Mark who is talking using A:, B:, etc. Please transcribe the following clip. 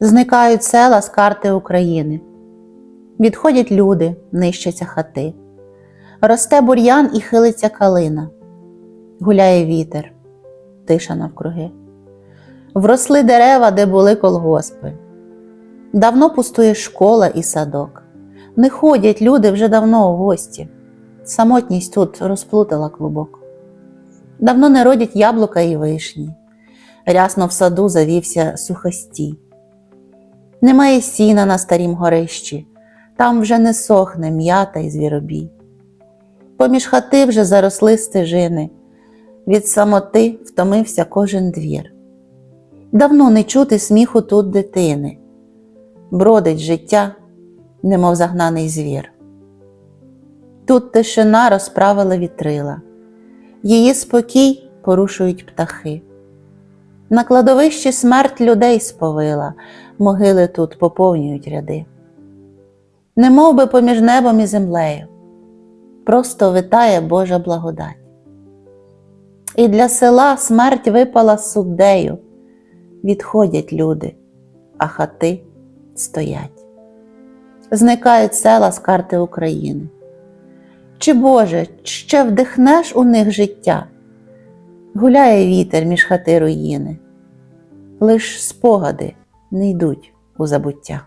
A: Зникають села з карти України. Відходять люди, нищаться хати. Росте бур'ян і хилиться калина. Гуляє вітер, тиша навкруги. Вросли дерева, де були колгоспи. Давно пустує школа і садок. Не ходять люди вже давно у гості. Самотність тут розплутала клубок. Давно не родять яблука і вишні. Рясно в саду завівся сухостій. Немає сіна на старім горищі, там вже не сохне м'ята і звіробій. Поміж хати вже заросли стежини, від самоти втомився кожен двір. Давно не чути сміху тут дитини, бродить життя, немов загнаний звір. Тут тишина розправила вітрила, її спокій порушують птахи. На кладовищі смерть людей сповила, могили тут поповнюють ряди. Не мов би поміж небом і землею, просто витає Божа благодать. І для села смерть випала суддею, відходять люди, а хати стоять. Зникають села з карти України. Чи, Боже, ще вдихнеш у них життя? Гуляє вітер між хати руїни, лиш спогади не йдуть у забуття.